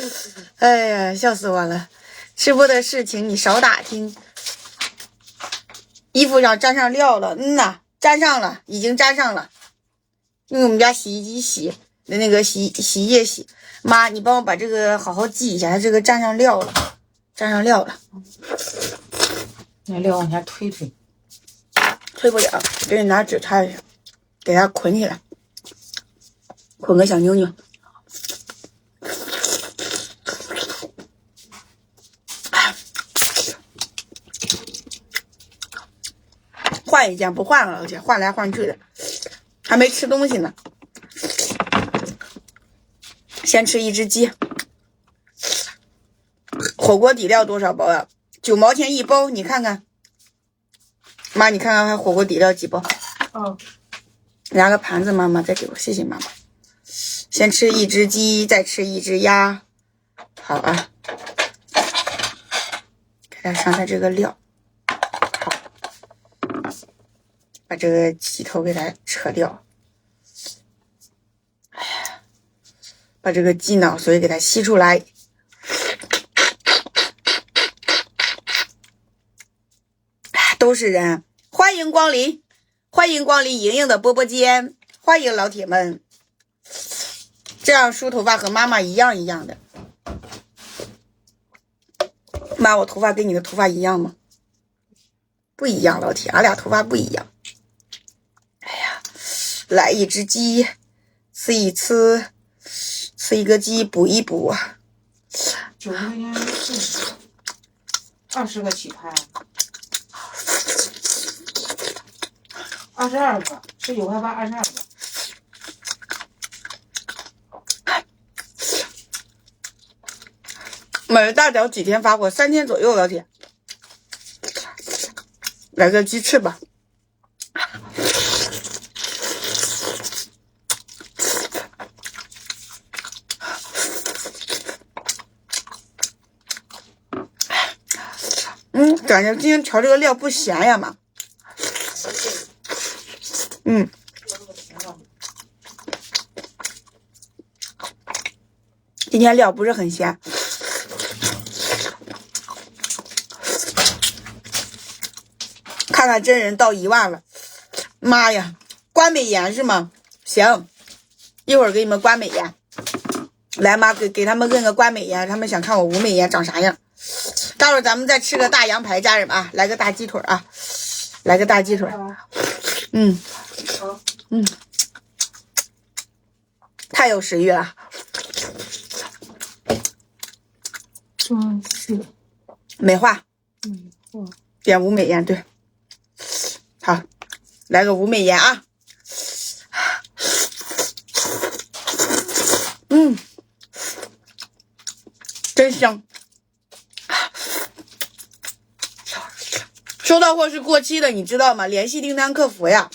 哎呀，笑死我了！吃播的事情你少打听。衣服上沾上料了，嗯呐，沾上了，已经沾上了。用我们家洗衣机洗的那个洗洗衣液洗。妈，你帮我把这个好好记一下，它这个沾上料了，沾上料了。那料往下推推，推不了，给你拿纸擦一下，给它捆起来，捆个小妞妞。换一件不换了，而且换来换去的，还没吃东西呢。先吃一只鸡，火锅底料多少包啊？九毛钱一包，你看看。妈，你看看还火锅底料几包？哦，拿个盘子，妈妈再给我，谢谢妈妈。先吃一只鸡，再吃一只鸭。好啊，给它上它这个料。好，把这个鸡头给它扯掉。哎呀，把这个鸡脑髓给它吸出来。都是人，欢迎光临，欢迎光临莹莹的波波间，欢迎老铁们。这样梳头发和妈妈一样一样的。妈，我头发跟你的头发一样吗？不一样，老铁，俺俩头发不一样。来一只鸡，吃一吃，吃一个鸡补一补。九十块钱是二十个起拍，二十二个，十九块八，二十二个。买了大脚几天发货？三天左右，老铁。来个鸡翅吧。嗯，感觉今天调这个料不咸呀妈。嗯，今天料不是很咸。看看真人到一万了，妈呀！关美颜是吗？行，一会儿给你们关美颜。来，妈给给他们摁个关美颜，他们想看我无美颜长啥样。待会儿咱们再吃个大羊排，家人们啊，来个大鸡腿啊，来个大鸡腿。嗯，嗯，太有食欲了。美化，点无美颜，对，好，来个无美颜啊。嗯，真香。收到货是过期的，你知道吗？联系订单客服呀。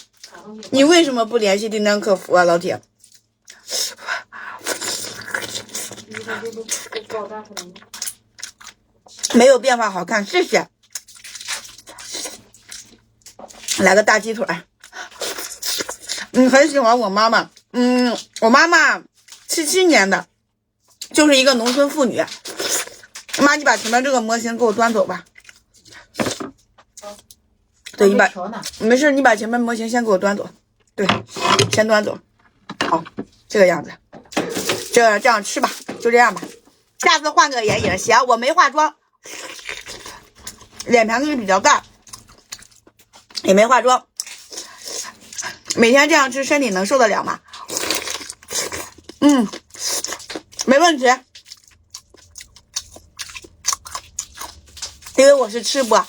你为什么不联系订单客服啊，老铁？没有变化，好看，谢谢。来个大鸡腿。你，很喜欢我妈妈。嗯，我妈妈七七年的，就是一个农村妇女。妈，你把前面这个模型给我端走吧。对，你把没事，你把前面模型先给我端走。对，先端走。好，这个样子，这这样吃吧，就这样吧。下次换个眼影，行，我没化妆，脸盘子比较大，也没化妆。每天这样吃，身体能受得了吗？嗯，没问题，因为我是吃播。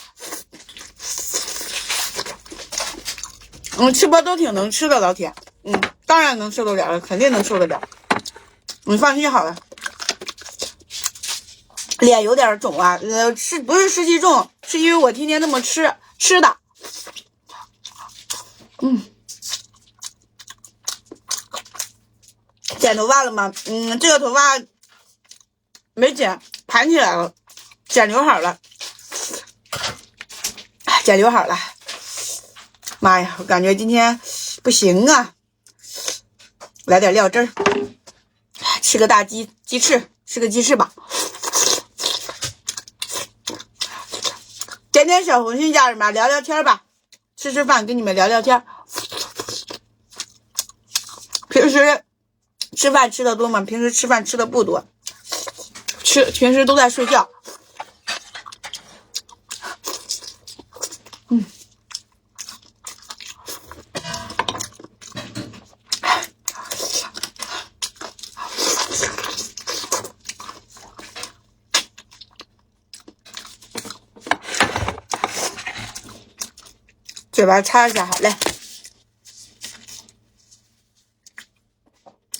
嗯，吃播都挺能吃的，老铁。嗯，当然能受得了了，肯定能受得了。你放心好了。脸有点肿啊，呃，是不是湿气重？是因为我天天那么吃吃的。嗯，剪头发了吗？嗯，这个头发没剪，盘起来了，剪刘海了，剪刘海了。妈呀，我感觉今天不行啊！来点料汁儿，吃个大鸡鸡翅，吃个鸡翅吧。点点小红心，家人们聊聊天吧，吃吃饭，跟你们聊聊天。平时吃饭吃的多吗？平时吃饭吃的不多，吃平时都在睡觉。嘴巴擦一下，好嘞。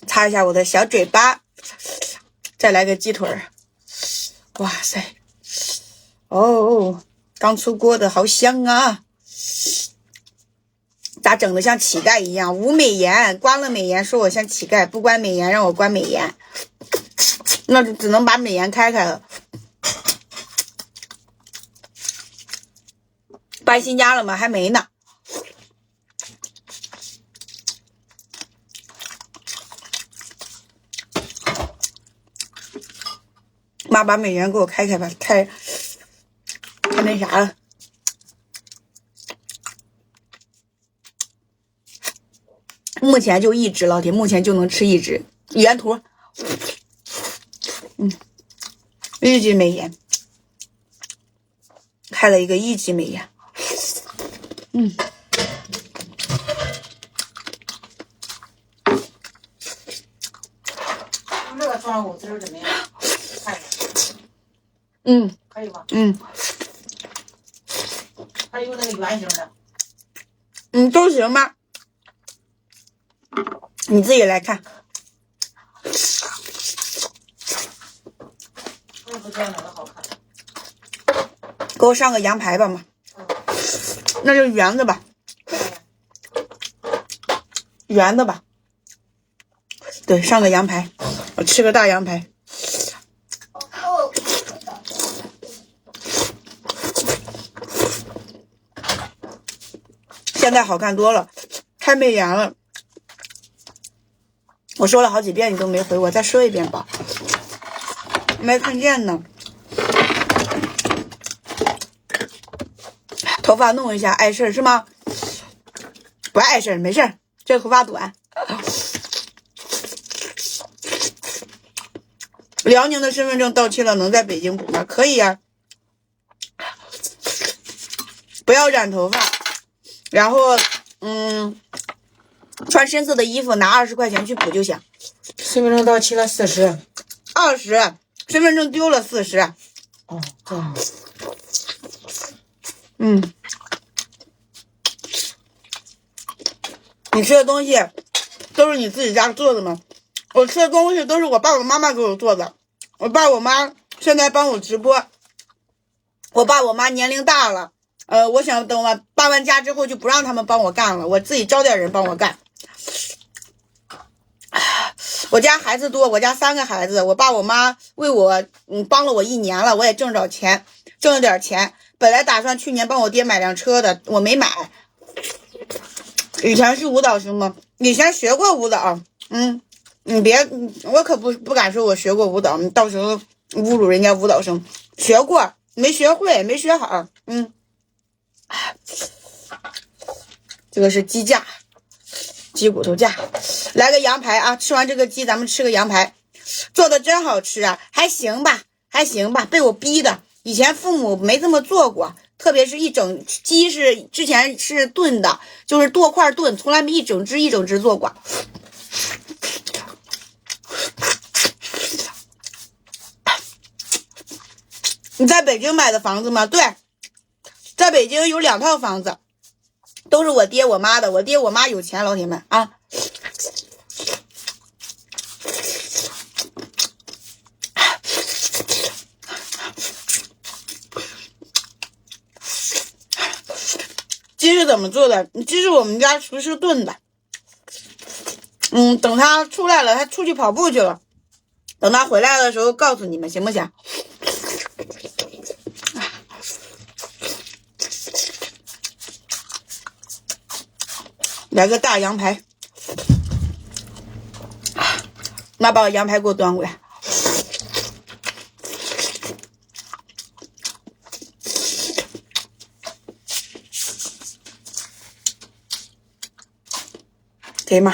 擦一下我的小嘴巴，再来个鸡腿儿。哇塞，哦，刚出锅的好香啊！咋整的像乞丐一样？无美颜，关了美颜，说我像乞丐；不关美颜，让我关美颜，那就只能把美颜开开了。新家了吗？还没呢。妈把美颜给我开开吧，太太那啥了。目前就一只老铁，目前就能吃一只原图。嗯，一级美颜，开了一个一级美颜。嗯，这个酸五汁怎么样？看嗯，可以吗？嗯还有那个圆形的，嗯，都行吧。你自己来看。不知道哪个好看。给我上个羊排吧嘛，那就圆的吧，圆的吧。对，上个羊排，我吃个大羊排。现在好看多了，太美颜了。我说了好几遍，你都没回我，再说一遍吧。没看见呢。头发弄一下碍事儿是吗？不碍事儿，没事儿，这头发短。辽宁的身份证到期了，能在北京补吗？可以呀、不要染头发，然后嗯，穿深色的衣服，拿二十块钱去补就行。身份证到期了四十。二十，身份证丢了四十。哦，这样。嗯，你吃的东西都是你自己家做的吗？我吃的东西都是我爸我妈妈给我做的。我爸我妈现在帮我直播。我爸我妈年龄大了，呃，我想等我搬完家之后就不让他们帮我干了，我自己招点人帮我干。我家孩子多，我家三个孩子，我爸我妈为我嗯帮了我一年了，我也挣着钱，挣了点钱。本来打算去年帮我爹买辆车的，我没买。以前是舞蹈生吗？以前学过舞蹈，嗯，你别，我可不不敢说我学过舞蹈，你到时候侮辱人家舞蹈生。学过，没学会，没学好，嗯。这个是鸡架，鸡骨头架，来个羊排啊！吃完这个鸡，咱们吃个羊排，做的真好吃啊，还行吧，还行吧，被我逼的。以前父母没这么做过，特别是一整鸡是之前是炖的，就是剁块炖，从来没一整只一整只做过。你在北京买的房子吗？对，在北京有两套房子，都是我爹我妈的。我爹我妈有钱，老铁们啊。怎么做的？这是我们家厨师炖的。嗯，等他出来了，他出去跑步去了。等他回来的时候告诉你们，行不行？来个大羊排，妈把羊排给我端过来。可以吗？